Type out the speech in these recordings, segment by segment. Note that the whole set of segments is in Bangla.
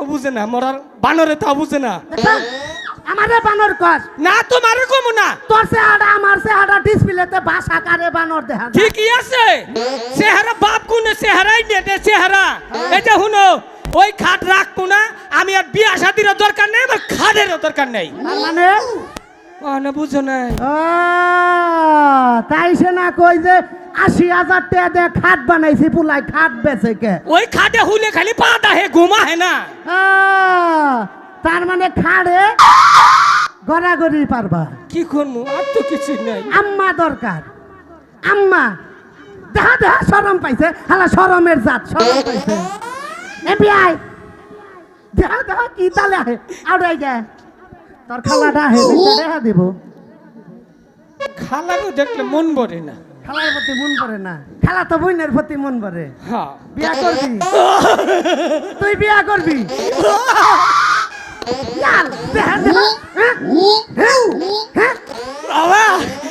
তাও বুঝে না মরার বানরে তা বুঝে না। আমারে বানর কস না তোমার কম না। তোর সে হাডা আমার সে হাডা ডিসপ্লেতে বাস আকারে বানর দেখা ঠিকই আছে। চেহারা বাপ গুনে চেহারাই নেটে চেহারা। যে শুনো ওই খাট রাখব না আমি আর বিয়া শাদিরও দরকার নেই আমার খাটেরও দরকার নেই। মানে? না বুঝো নাই। তাই সে না কই যে আশি হাজার টাকা দিয়ে খাট বানাইছি পুলাই খাট বেচে কে? ওই খাটে হুলে খালি পা দাহে ঘুমা হে না। তার মানে খাড়ে গড়াগড়ি পারবা। কি করব আর তো কিছু নাই। আম্মা দরকার। আম্মা দেখা দেখা সরম পাইছে। হালা সরমের জাত সরম পাইছে। এ বিয়াই দেখা দেখা কি তালে আউড়াই গে তোর খালাটা বেশি দেখা দিব খালাকে দেখলে মন ভরে না খালার প্রতি মন পড়ে না খালা তো বোনের প্রতি মন পড়ে হ্যাঁ বিয়া করবি তুই বিয়া করবি ইয়ার, দেখা দেখা হ্যাঁ? হ্যাঁ? হ্যাঁ? বাবা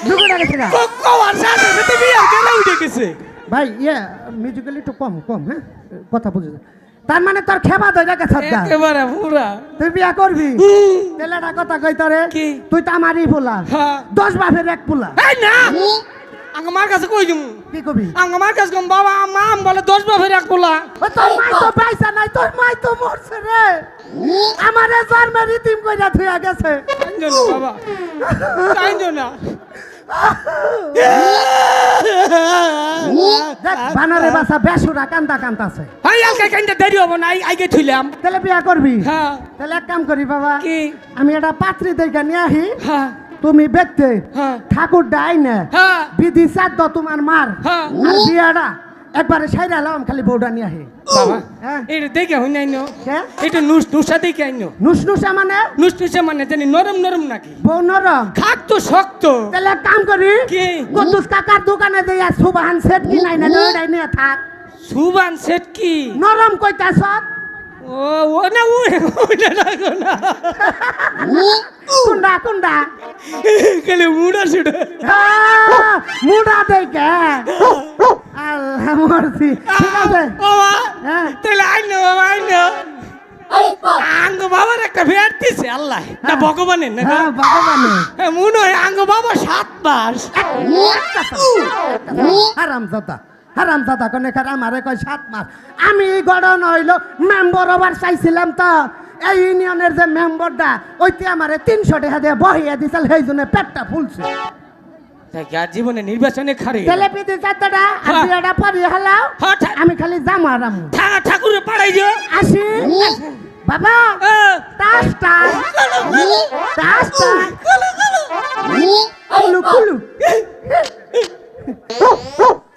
ঢুকে গেছে গা। কবার সাথে সাথে বিয়া গেলে উঠে গেছে ভাই ইয়ে মিউজিক্যালি একটু কম কম হ্যাঁ কথা বুঝে। তার মানে তোর খেবা ধরে গেছে গা। একেবারে পুরা। তুই বিয়া করবি? তেলেটা কথা কই তোরে? কি? তুই তো আমারই পোলা হ্যাঁ দশ বাপের এক পোলা এই না! আমার কাছে কই দিমু? কি কবি? আমার কাছে কম বাবা মা আম বলে দশ বাপের এক পোলা ও তোর মাই তো পাইছা নাই তোর মাই তো মরছে রে। আমারে জন্মের রীতিম কইরা থুয়া গেছে। কাইন্দ না বাবা। কাইন্দ না। বানরে বাসা বেসুরা কান্দা কান্দাছে। হাই আলকে কাইন্দ দেরি হব না আই- আইগে থইলাম। তাহলে বিয়া করবি? হ্যাঁ। তাহলে এক কাম করি বাবা। কি? আমি এটা পাত্রী দেখে নিয়ে আহি হ্যাঁ। তুমি দেখতে হ্যাঁ। ঠাকুর ডাই না হ্যাঁ। বিধি সাধ্য তোমার মার। হ্যাঁ। আর বিয়াটা একবারে সাইরা লাম খালি বউটা নিয়ে আহি। বাবা হ্যাঁ? এটা দেখে হই নাই নো? কে? এটা নুস নুসা দেখে আইনো নুস নুসা মানে? নুস নুসা মানে জানি নরম নরম নাকি? বউ নরম। খাক তো শক্ত। তাহলে কাম করি কি? কুদ্দুস কাকার দোকানে দিয়ে সুবাহান সেট কি নাই না ওইটাই নিয়ে থাক। সুবান সেট কি? নরম কইতাছ? ও ও না ও ওটা রাখো না কুন্ডা কুন্ডা। খালি মুড়া ছুড়ে মুডা দেখে। আল্লাহ মরছি। ঠিক আছে? বাবা হ্যাঁ? তাহলে আইনো বাবা আইনো আঙ্গ বাবার একটা ফেয়ার দিছে আল্লাহ। না ভগবানের না হ্যাঁ ভগবানে হ্যাঁ, মনে হয় আঙ্গ বাবা সাত মাস হারাম দাদা হারাম দাদা কনে খার আমারে কয় সাত মাস। আমি গড়ন হইল মেম্বার ওভার চাইছিলাম তো। এই ইউনিয়নের যে মেম্বারটা ওইতে আমারে তিনশো টাকা দিয়ে বহিয়া দিছিল সেই জন্য পেটটা ফুলছে। আর জীবনে নির্বাচনে খারে তেলেপিতে চারটা আর হ্যাঁ। বিয়েটা পরি হালাও। হ্যাঁ, আমি খালি যাম আরাম ঠাকুরে পাড়াই দিও আসি। বাবা টাস টাস টাস টাস কুলু কুলু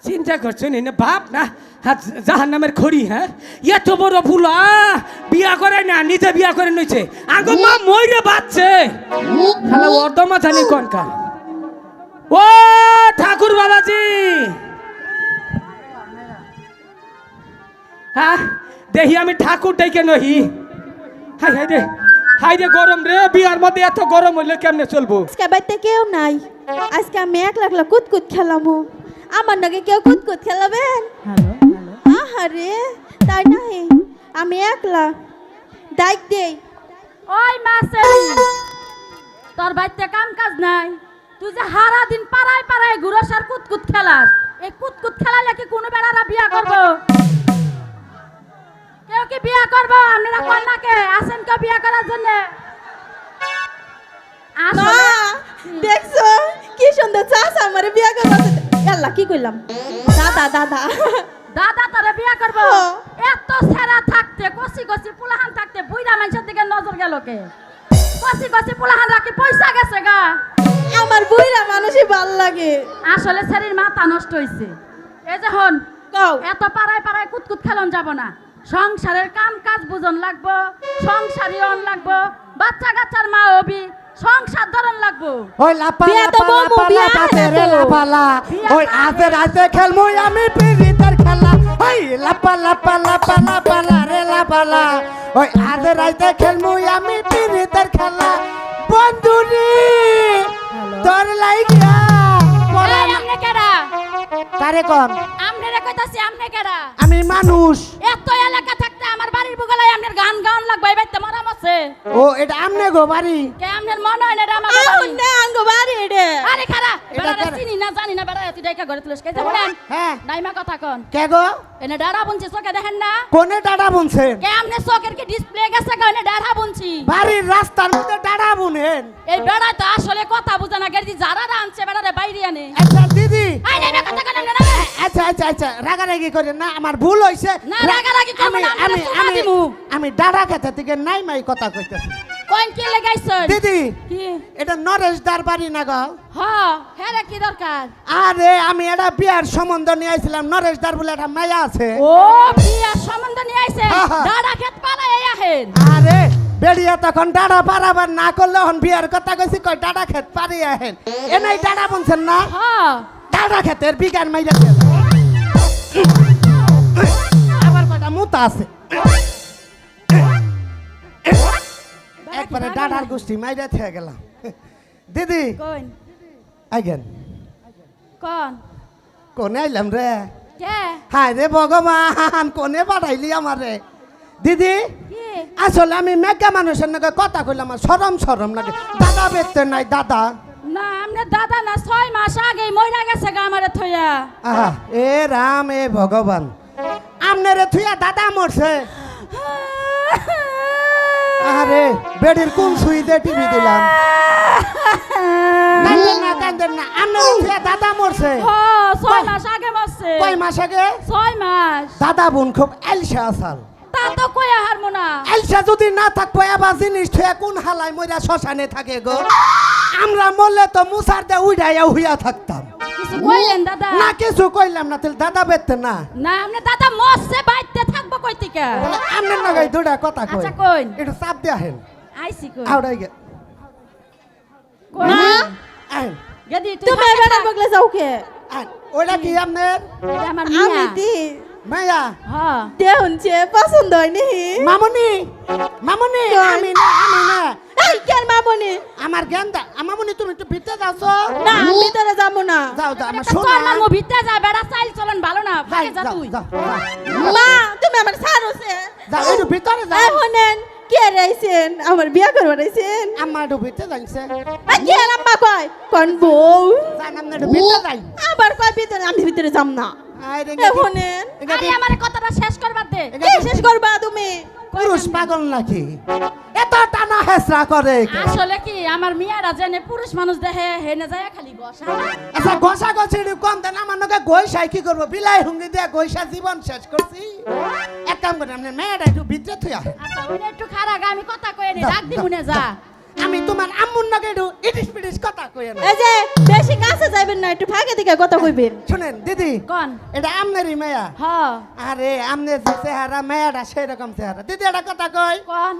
চিন্তা করছ নি? না বাপ না। জাহান নামের খড়ি হ্যাঁ? এত বড় ভুল বিয়া করে না নিজে বিয়া করে নইছে আঙ্গ মা মইরে বাচ্চে খালা অর্ধমা জানি কনকার ও ঠাকুর বাবাজি। হ্যাঁ দেখি আমি ঠাকুর ডেকে নহি। হাই হাই রে হাই রে গরম রে বিয়ার মধ্যে এত গরম হইলে কেমনে চলবো? আজকে বাড়িতে কেউ নাই। আজকে আমি এক লাগলা কুতকুত খেলামু। আমার নাকি কেউ কুতকুত খেলাবেন? Hello hello. আহারে তাই নাই আমি একলা। ডাইক দেই। ওই মাসেলি তোর বাড়িতে কাম কাজ নাই? তুই যে হারা দিন পাড়ায় পাড়ায় ঘুরস আর কুতকুত খেলাস এই কুতকুত খেলালে কি কোনো বেড়ারা বিয়া করব? কেউ কি বিয়া করব? আপনারা কন্যাকে আসেন কেউ বিয়া করার জন্য। দেখছ? কি সুন্দর চাষ আমার বিয়া করব আল্লাহ কি কইলাম? দাদা দাদা। দাদা তোরে বিয়া করব। এত সেরা থাকতে কষি কষি পুলাহান থাকতে বুইরা মানুষের দিকে নজর গেল কে? কষি কষি পুলাহান রাখি লাগে। আসলে শরীর মাথা নষ্ট হইছে। এই যে হন কও। এত পাড়ায় পাড়ায় কুতকুত খেলন যাব না। সংসারের কাম কাজ বুঝন লাগবো সংসারী অন লাগবো বাচ্চা কাচ্চার মা হবি সংসার ধরন লাগবো। ওই লাপা লাপা লাপা রে। লাপালা ওই আজে রাতে খেলমু আমি পিরিতের খেলা। ওই লাপা লাপা লাপা লাপা লা রে লাপালা ওই আজে রাতে খেলমু আমি কারে কোন? আমনে রে কইতাছি আমনে কেডা? আমি মানুষ। এত এলাকা থাকতে আমার বাড়ির বুগলায় আমনের আপনার গান গান লাগবে এই বাইতে মারাম আছে। ও এটা আমনে গো বাড়ি? কে আপনার মনে হয় না এটা আমার আহুন বাড়ি। নে আঙ্গ বাড়ি রে। আরে খারা কারা? চিনি না জানি না বেড়ারে তুই ডাইকা ঘরে তুলিস কে বলেন হ্যাঁ। নাইমা কথা কন। কে গো? এনে ডারা বুনছি চোখে দেখেন না? কোনে ডাডা বুনছেন কে আমনে চোখের কি ডিসপ্লে গেছে এনে ডারা বুনছি? বাড়ির রাস্তার মধ্যে ডাডা বুনেন। এই বেড়ায় তো আসলে কথা বুঝে না গেড়ি যারা আনছে বেড়ারে বাইরে আনে। আচ্ছা দিদি। আই কথা আচ্ছা রাগারাগি করেন না আমার ভুল হইছে। না, রাগারাগি করব আমি না, আমি আমি। আমি ডাডা খেতে থেকে নাই মাই কথা কইতেছি। কোন কি লাগাইছেন? দিদি কি? এটা নরেশ দার বাড়ি না গো? হ্যাঁ হ্যাঁ কি দরকার? আরে আমি এটা বিয়ার সম্বন্ধ নিয়ে আইছিলাম নরেশ দার বলে একটা মেয়া আছে। ও বিয়ার সম্বন্ধ নিয়ে আইছে। দাদা খেত পালাই আহেন। আরে বেড়িয়া তখন ডাডা পারাবার না করলে হন বিয়ার কথা কইছি কই ডাডা খেত পারি আহেন। এ নাই ডাডা বুনছেন না? হ্যাঁ ডাডা খেতের বিজ্ঞান মাইরা দিয়ে আবার কটা মুতা আছে। একবারে ডাডার গোষ্ঠী মাইরা থেকে গেলাম। দিদি কোন আইগেন। কোন? কোনে আইলাম রে? হায় রে ভগবান কোনে পাঠাইলি আমারে? দিদি আসলে আমি মেঘা মানুষের নাকি কথা কইলাম আমার সরম সরম লাগে। দাদা বেচতে নাই দাদা। না দাদা না ছয় মাস আগে মইরা গেছে গা আমারে থইয়া। আহা এ রাম এ ভগবান। আমনেরে থুয়া দাদা মরছে। আরে বেডির কোন সুইতে টিভি দিলাম। কান্দেন না কান্দেন না আমনেরে দাদা মরছে। ছয় মাস আগে মরছে। কয় মাস আগে? ছয় মাস। দাদা বোন খুব এলসা আসাল। তা তো কইয়া হারমো না এলসা যদি না থাকব এবার জিনিস থুয়া কোন হালাই মইরা শ্মশানে থাকে গো? আমরা মরলে তো মুসার দে উড়াইয়া হুইয়া থাকতাম। কিছু কইলেন দাদা? না কিছু কইলাম না তাহলে দাদা বেচতে না। না আমনে দাদা মরছে বাইতে থাকব কই থেকে নাগাই দুটা কথা কই। আচ্ছা, কইন। একটু চাপ দিয়া হেন। আইছি কই আউড়াই গে। কই মা? আইন। গদি তুমি বেড়া বগলে যাও কে? ওটা কি আমি দি মাইয়া হ্যাঁ। দেহুন চে পছন্দ হয় নি মামনি মামনি? আমি না আমি না। এই কেন মামনি? আমার গেন্দা মামনি তুমি একটু ভিতরে যাচ্ছ না আমি ভিতরে যাব না। যাও যাও আমার শোনা। না মুভিতে যা বেড়া চাইল চলন ভালো না। ভাগে যা যাও, তুই। যাও, যাও। মা তুমি আমার সারছে যাও একটু ভিতরে যাও। হনেন কে রাইছেন? আমার বিয়া করবার রাইছেন? আম্মা একটু ভিতরে যাইছে। কে আম্মা কয়? কোন বউ? জান আপনি একটু ভিতরে যাই। আবার কয় ভিতরে? আমি ভিতরে যাম না। আরে আমার কথাটা শেষ করবার দে। কি শেষ করবা তুমি। পুরুষ পাগল নাকি? এত টানা হেসরা করে আসলে কি আমার মিয়ারা জেনে পুরুষ মানুষ দেখে হেনে যায় খালি বসা। আচ্ছা ঘষা গছি কম দেন আমার নকে গৈসাই কি করব? বিলাই হুঙ্গি দিয়ে গৈসা জীবন শেষ করছি। এক কাম করেন আপনার মেয়েটা একটু ভিতরে থুয়া আচ্ছা একটু খারাপ আমি কথা কয়ে নি যা, ডাক দি যা, যা আমি তোমার আম্মুর নাকে একটু ইটিস পিটিস কথা কই না এই যে বেশি কাছে যাবেন না একটু ফাঁকে দিকে কথা কইবেন। শুনেন দিদি কোন? এটা আমনেরই মায়া। হ্যাঁ আরে আমনের যে চেহারা মায়াটা সেই রকম চেহারা। দিদি এটা কথা কই? কোন?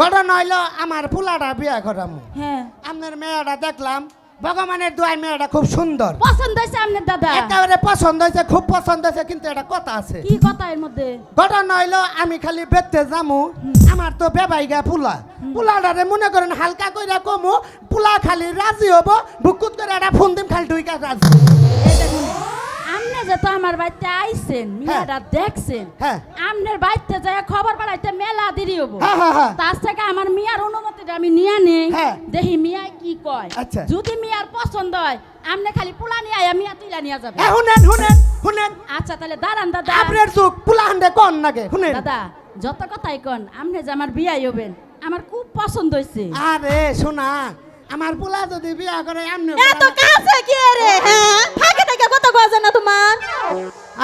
ঘটনা হইল আমার ফুলাটা বিয়া করাম। হ্যাঁ। আমনের মেয়েটা দেখলাম ভগবানের দোয়াই মেয়েটা খুব সুন্দর। পছন্দ হয়েছে আপনার দাদা? একেবারে পছন্দ হয়েছে খুব পছন্দ হয়েছে কিন্তু একটা কথা আছে। কি কথা এর মধ্যে? ঘটনা হইল আমি খালি বেতে যামু আমার তো বেবাইগা পুলা। পুলাটারে মনে করেন হালকা কইরা কমু পুলা খালি রাজি হব বুকুত করে একটা ফোন দিম খালি দুইটা রাজি। আমার বাড়িতে আইছেন মিয়ারা দেখছেন হ্যাঁ। আমনের বাড়িতে যায় খবর পাঠাইতে মেলা দেরি হব। হ্যাঁ হ্যাঁ হ্যাঁ। তার থেকে আমার মিয়ার অনুমতিটা আমি নিয়ে নেই। হ্যাঁ। দেখি মিয়া কি কয়। আচ্ছা। যদি মিয়ার পছন্দ হয় আমনে খালি পুলা নিয়ে আয়া মিয়া তুইলা নিয়ে যাবে। শুনেন শুনেন শুনেন আচ্ছা তাহলে দাঁড়ান দাদা। আপনার চোখ পুলা হান্ডে কন নাগে শুনেন দাদা যত কথাই কন আমনে যে আমার বিয়াই হবেন আমার খুব পছন্দ হয়েছে আরে শোনা আমার পুলা যদি বিয়া করে আমনে এত কাছে কি রে হ্যাঁ? যায় না তোমার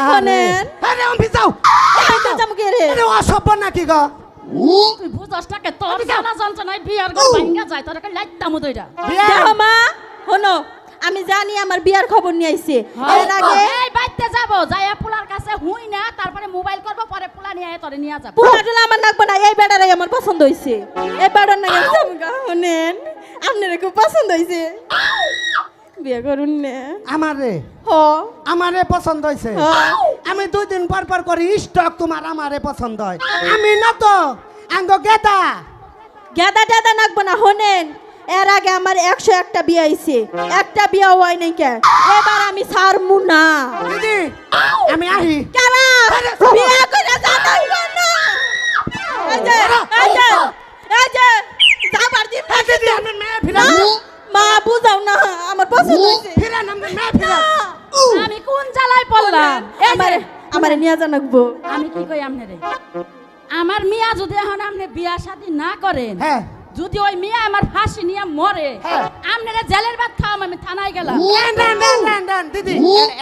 শোনেন। আরে আমি যাও। যাম কি রে। আরে অসভ্য নাকি গো? তুই টাকে তোর জানা যন্ত্রণায় বিয়ার ঘর ভাঙ্গা যায় তোর একটা লাইটাম দইরা দেখো মা শোনো আমি জানি আমার বিয়ার খবর নিয়ে আইছে। এর আগে এই বাইতে যাব যাইয়া পুলার কাছে হুই না তারপরে মোবাইল করব পরে পুলা নিয়ে আয় তোরে নিয়ে যাব। পুরা টুলা আমার নাকবো না এই বেড়ারাই আমার পছন্দ হয়েছে এই বেড়ার নাকি শোনেন আপনার খুব পছন্দ হয়েছে বিয়ে করুন না। আমারে? হ। আমারে পছন্দ হ্যাঁ। আমি দুই দিন পর পর করি স্টক তোমার আমারে পছন্দ হয়। আমি না তো আঙ্গ গেদা। গেদা টেদা নাকবো না শোনেন এর আগে আমার একশো একটা বিয়ে আইছে একটা বিয়ে হয় নাই কে? এবার আমি ছাড়মু না। দিদি আমি আহি। কেন বিয়ে করে জানাই না। এই যে, এই যে এই যে যাবার দিন এই দিদি আপনার মেয়ে ফিরা না, মা বুঝাও না। পছন্দ আমি কোন জ্বালায় পড়লাম? এই যে, আমারে আমারে নিয়ে জানাকবো আমি কি কই আপনারে আমার মিয়া যদি এখন আপনি বিয়া শাদী না করেন হ্যাঁ। যদি ওই মিয়া আমার ফাঁসি নিয়ে মরে হ্যাঁ। আপনারা জেলের ভাত খাওয়াম আমি থানায় গেলাম। দিদি।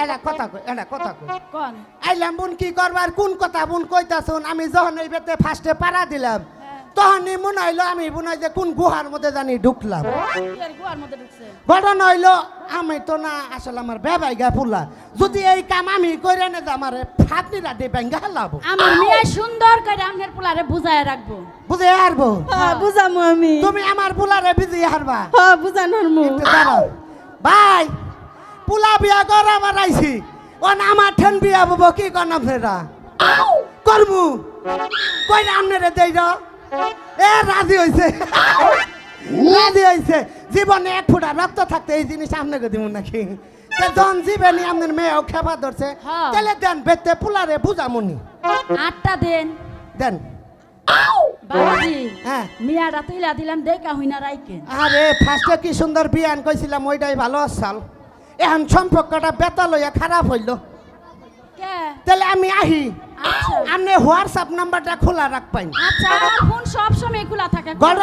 এটা কথা কই এটা কথা কই। কোন? আইলাম বোন কি করবার? কোন কথা বোন কইতাছুন? আমি যখন এই বেতে ফার্স্টে পাড়া দিলাম তখনই মনে হইল আমি মনে হয় যে কোন গুহার মধ্যে জানি ঢুকলাম। মধ্যে ঢুকছে? ঘটনা হইল আমি তো না আসলে আমার বেবাই গা ফুলা। যদি এই কাম আমি করে না আমার ফাটনি রাতে ব্যাঙ্গা হালাবো। আমার মিয়া সুন্দর করে আপনার পোলারে বুঝায় রাখব। বুঝে হারবো? হ্যাঁ বুঝামু আমি। তুমি আমার পুলারে বিজি হারবা। হ্যাঁ বুঝানোর মু। ভাই পুলা বিয়া কর আমার আইছি। ও না আমার ঠেন বিয়া বব কি কর না ফেরা করমু। কই না আমনেরে দেই র এ রাজি হইছে। রাজি হইছে। জীবনে এক ফুটা রক্ত থাকতে এই জিনিস আপনাকে দিব নাকি? জন জীবনে আপনার মেয়েও খেপা ধরছে। তাহলে দেন বেতে পুলারে বুঝামুনি। আটটা দেন। দেন। হ্যাঁ। মিয়াটা তুইলা দিলাম দেখা হইনা রাইকেন আরে ফার্স্টে কি সুন্দর বিয়ান কইছিলাম ওইটাই ভালো আসাল। এখন সম্পর্কটা বেতা লইয়া খারাপ হইল। তাহলে আমি আহি। আমি আপনি হোয়াটসঅ্যাপ নাম্বারটা খোলা রাখবেন আচ্ছা আমার ফোন সব সময় খোলা থাকে।